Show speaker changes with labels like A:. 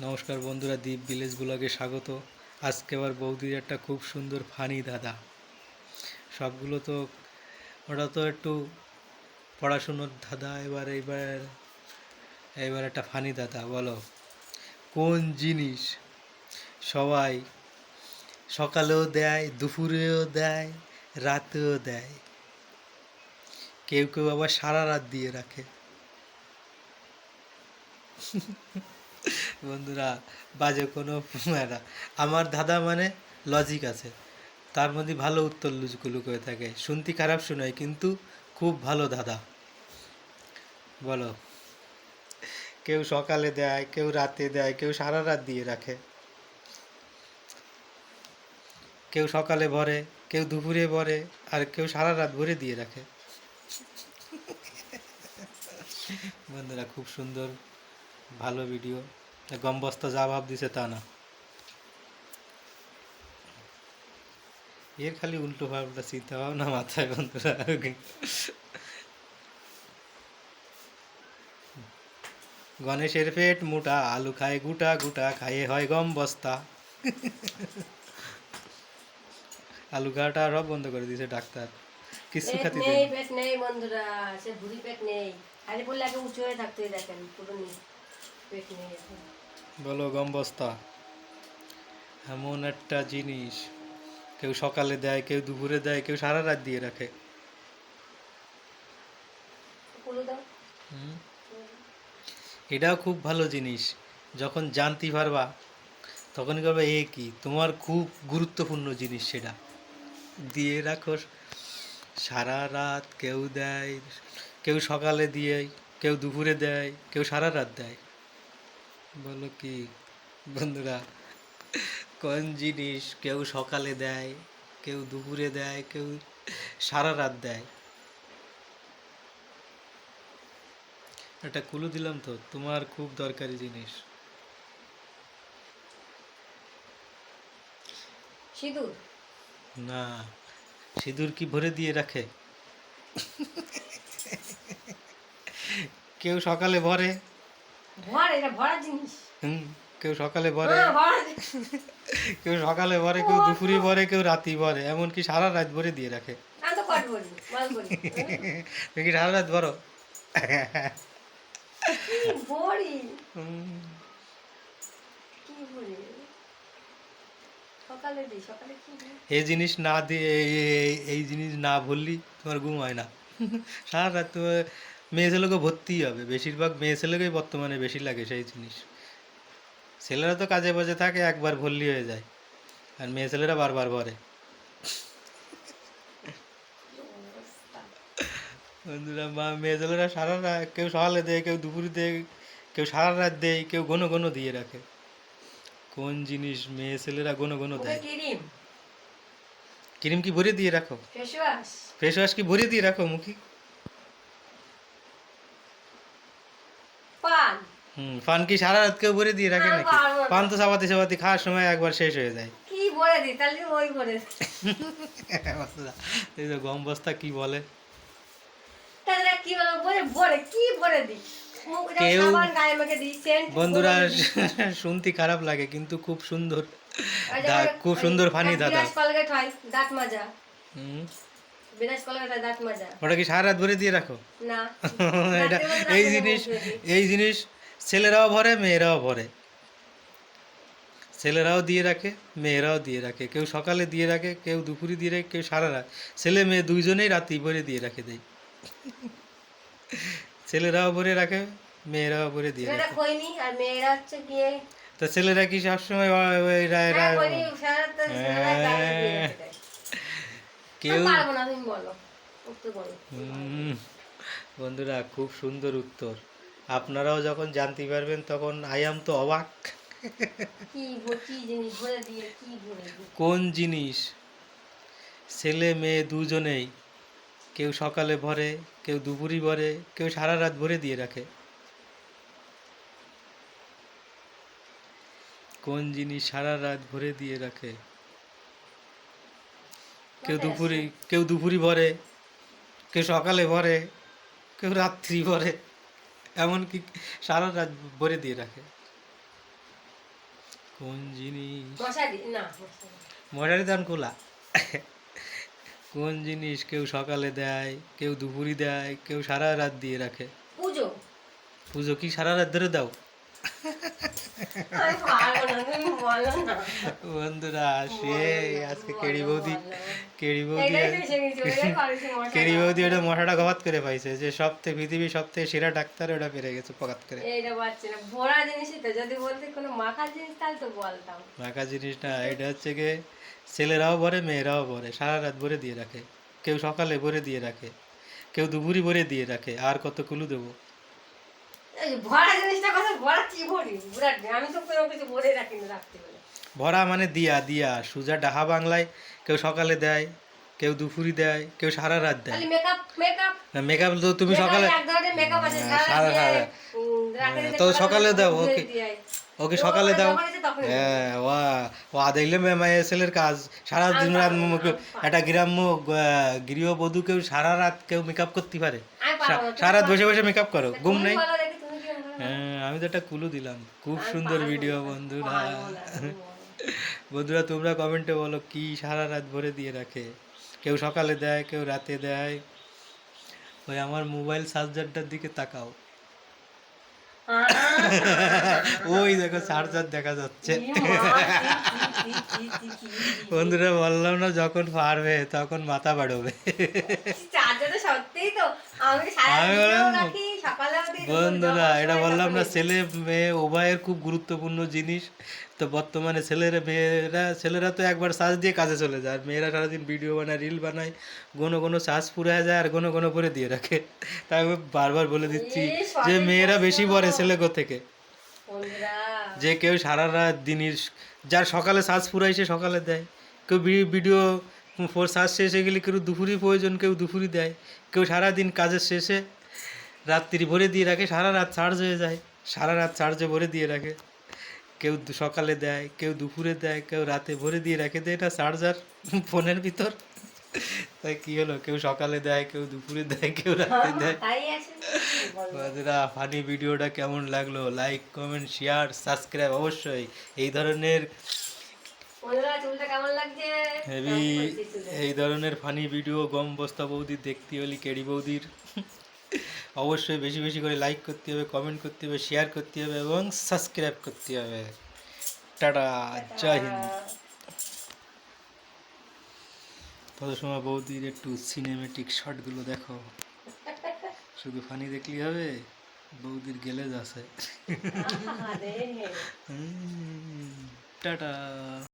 A: নমস্কার বন্ধুরা, দ্বীপ ভিলেজ ব্লগে স্বাগত। আজকে আবার বৌদির একটা খুব সুন্দর ফানি দাদা। সবগুলো তো ওটা তো একটু পড়াশুনোর দাদা, এবার এবার এবার একটা ফানি দাদা, বলো। কোন জিনিস সবাই সকালেও দেয়, দুপুরেও দেয়, রাতেও দেয়? কেউ কেউ আবার সারা রাত দিয়ে রাখে। বন্ধুরা, বাজে কোনো আমার দাদা মানে লজিক আছে। তার মধ্যে ভালো উত্তর লুজগুলো করে থাকে। শুনতে খারাপ শোনায়, কিন্তু খুব ভালো দাদা। বলো। কেউ সকালে দেয়, কেউ রাতে দেয়, কেউ সারা রাত দিয়ে রাখে। কেউ সকালে ভরে, কেউ দুপুরে ভরে, আর কেউ সারা রাত ভরে দিয়ে রাখে। বন্ধুরা, খুব সুন্দর ভালো ভিডিও গম বস্তা যা ভাব দিছে তা না। এর খালি উল্টো ভাবটা চিন্তা ভাবনা মাথায় বন্ধুরা গণেশের পেট মোটা আলু খায় গুটা গুটা খাইয়ে হয় গম বস্তা। আলু খাওয়াটা সব বন্ধ করে দিয়েছে ডাক্তার। কিছু খাতি
B: নেই পেট নেই বন্ধুরা সে ভুড়ি পেট নেই। আরে বললে আগে উঁচু হয়ে থাকতে দেখেন পুরো নেই পেট
A: বলো গম বস্তা এমন একটা জিনিস কেউ সকালে দেয় কেউ দুপুরে দেয় কেউ সারা রাত দিয়ে রাখে। এটাও খুব ভালো জিনিস যখন জানতে পারবা তখন করবে এ কি তোমার খুব গুরুত্বপূর্ণ জিনিস সেটা। দিয়ে রাখো সারা রাত কেউ দেয় কেউ সকালে দিয়ে কেউ দুপুরে দেয় কেউ সারা রাত দেয়। বলো কি? বন্ধুরা কোন জিনিস কেউ সকালে দেয় কেউ দুপুরে দেয় কেউ সারা রাত দেয়? একটা কুলু দিলাম তো তোমার খুব দরকারি জিনিস।
B: সিঁদুর।
A: না সিঁদুর কি ভরে দিয়ে রাখে? কেউ সকালে ভরে?
B: ভর এটা ভরা জিনিস।
A: হুম কেউ সকালে ভরে।
B: হ্যাঁ।
A: কেউ সকালে ভরে কেউ দুপুরে ভরে কেউ রাতি ভরে এমনকি সারা রাত ভরে দিয়ে রাখে। তুমি কি সারা রাত ভরো? এই জিনিস না দিয়ে এই- জিনিস না ভরলি তোমার ঘুম হয় না। সারা রাত তোমার মেয়ে ছেলেকে ভর্তিই হবে। বেশিরভাগ মেয়ে ছেলেকেই বর্তমানে বেশি লাগে সেই জিনিস। ছেলেরা তো কাজে বাজে থাকে একবার ভরলি হয়ে যায়। আর মেয়ে ছেলেরা বারবার ভরে বন্ধুরা মা মেয়ে ছেলেরা সারা রাত কেউ সকালে দেয় কেউ দুপুরে দেয় কেউ সারা রাত দেয় কেউ ঘন ঘন দিয়ে রাখে। কোন জিনিস মেয়ে ছেলেরা ঘন ঘন দেয়?
B: ক্রিম।
A: কি ভরে দিয়ে রাখো?
B: ফেস ওয়াশ
A: কি ভরে দিয়ে রাখো মুখি
B: পান
A: হুম পান কি সারা রাত কেউ ভরে দিয়ে রাখে নাকি? পান তো চাবাতে চাবাতে খাওয়ার সময় একবার শেষ হয়ে যায়।
B: কি বলে দিই? তাহলে ওই করে
A: এই যে গম বস্তা কি বলে?
B: তাহলে কি বলে? ভরে কি ভরে দিই?
A: কেউ- বন্ধুরা শুনতে খারাপ লাগে কিন্তু খুব সুন্দর। খুব সুন্দর ফানি দাদা।
B: হয় দাঁত মাজা।
A: হুম।
B: হয়
A: ওটা কি সারা রাত ভরে দিয়ে রাখো?
B: না।
A: এটা এই জিনিস। এই জিনিস ছেলেরাও ভরে মেয়েরাও ভরে। ছেলেরাও দিয়ে রাখে মেয়েরাও দিয়ে রাখে। কেউ সকালে দিয়ে রাখে কেউ দুপুরে দিয়ে রাখে কেউ সারা রাত। ছেলে মেয়ে দুইজনেই রাতেই ভরে দিয়ে রাখে দেয়। ছেলেরাও ভরে রাখে মেয়েরাও ভরে দিয়ে রাখে।
B: আর মেয়েরা হচ্ছে গিয়ে
A: তা ছেলেরা কি সবসময়
B: হ্যাঁ।
A: কেউ
B: পারব না তুমি বলো উত্তর বলো।
A: বন্ধুরা খুব সুন্দর উত্তর। আপনারাও যখন জানতে পারবেন তখন আই আম তো অবাক। কোন জিনিস? ছেলে মেয়ে দুজনেই কেউ সকালে ভরে কেউ দুপুরি ভরে কেউ সারা রাত ভরে দিয়ে রাখে। কোন জিনিস সারা রাত ভরে দিয়ে রাখে? কেউ দুপুরি কেউ দুপুরি ভরে কেউ সকালে ভরে কেউ রাত্রি ভরে। এমনকি সারা রাত ভরে দিয়ে রাখে। কোন জিনিস?
B: মশারি
A: দান খোলা। কোন জিনিস কেউ সকালে দেয় কেউ দুপুরি দেয় কেউ সারা রাত দিয়ে রাখে।
B: পুজো।
A: পুজো কি সারা রাত ধরে দাও? বন্ধুরা সে আজকে কেড়ি বৌদি কেড়ি বৌদি। কেড়ি বৌদি ওটা মশাটা গবাত করে পাইছে যে সবথেকে পৃথিবীর সবথেকে সেরা ডাক্তার ওটা পেরে গেছে পকাত করে।
B: এইটা পাচ্ছি না ভরা জিনিসই তো যদি বলতে কোনো মাখার জিনিস তাহলে তো বলতাম।
A: রাখা জিনিস না এটা হচ্ছে গিয়ে ছেলেরাও ভরে মেয়েরাও ভরে সারা রাত ভরে দিয়ে রাখে। কেউ সকালে ভরে দিয়ে রাখে কেউ দুপুরি ভরে দিয়ে রাখে আর কত কুলু দেবো।
B: ভরা জিনিসটা কথা ভরা কি ভরি? বিরাট আমি তো কোনো কিছু ভরে রাখি না রাখতে
A: ভরা মানে দিয়া দিয়া। সুজা ডাহা বাংলায় কেউ সকালে দেয় কেউ দুপুরি দেয় কেউ সারা রাত দেয়।
B: মেকআপ
A: তো তুমি সকালে হ্যাঁ,
B: সারা
A: রাত। হ্যাঁ, তো সকালে দাও, ওকে। ওকে সকালে দাও। হ্যাঁ ওয়া ও দেখলে ছেলের কাজ। সারা দিন রাত একটা গ্রাম্য গৃহবধূ কেউ সারা রাত কেউ মেকআপ করতে পারে। সারা রাত বসে বসে মেকআপ করো ঘুম নেই। হ্যাঁ আমি তো একটা কুলু দিলাম। খুব সুন্দর ভিডিও বন্ধুরা। বন্ধুরা তোমরা কমেন্টে বলো কি সারা রাত ভরে দিয়ে রাখে? কেউ সকালে দেয় কেউ রাতে দেয়। ওই আমার মোবাইল চার্জারটার দিকে তাকাও। ওই দেখো চার্জার দেখা যাচ্ছে। বন্ধুরা বললাম না যখন পারবে তখন মাথা বাড়বে। বন্ধুরা এটা বললাম না ছেলে মেয়ে উভয়ের খুব গুরুত্বপূর্ণ জিনিস। তো বর্তমানে ছেলেরা মেয়েরা ছেলেরা তো একবার চার্জ দিয়ে কাজে চলে যায় আর মেয়েরা সারাদিন ভিডিও বানায় রিল বানায় কোনো কোনো চার্জ পুরে যায় আর কোনো কোনো করে দিয়ে রাখে। তাই আমি বারবার বলে দিচ্ছি যে মেয়েরা বেশি পড়ে ছেলে থেকে
B: বন্ধুরা
A: যে কেউ সারা রাত দিনের যার সকালে শ্বাস ফুরাইছে সকালে দেয়। কেউ ভিডিও ফোর শ্বাস শেষে গেলে কেউ দুপুরি প্রয়োজন কেউ দুপুরি দেয়। কেউ সারা দিন কাজের শেষে রাত্রি ভরে দিয়ে রাখে সারা রাত চার্জ হয়ে যায়। সারা রাত চার্জে ভরে দিয়ে রাখে। কেউ সকালে দেয় কেউ দুপুরে দেয় কেউ রাতে ভরে দিয়ে রাখে। দেয় এটা চার্জার ফোনের ভিতর। তাই কি হলো? কেউ সকালে দেয় কেউ দুপুরে দেয় কেউ রাতে দেয়।
B: আছে। বলো।
A: বন্ধুরা ফানি ভিডিওটা কেমন লাগল? লাইক কমেন্ট শেয়ার সাবস্ক্রাইব অবশ্যই। এই ধরনের হেভি? এই ধরনের ফানি ভিডিও গম বস্তা বৌদির দেখতে হলে কেড়ি বৌদির। অবশ্যই বেশি বেশি করে লাইক করতে হবে কমেন্ট করতে হবে শেয়ার করতে হবে এবং সাবস্ক্রাইব করতে হবে। টাটা জয় হিন্দ। তত সময় বৌদির একটু সিনেমেটিক শটগুলো দেখো। শুধু ফানি দেখলেই হবে বৌদির গেলে আছে
B: আরে
A: হুম, টাটা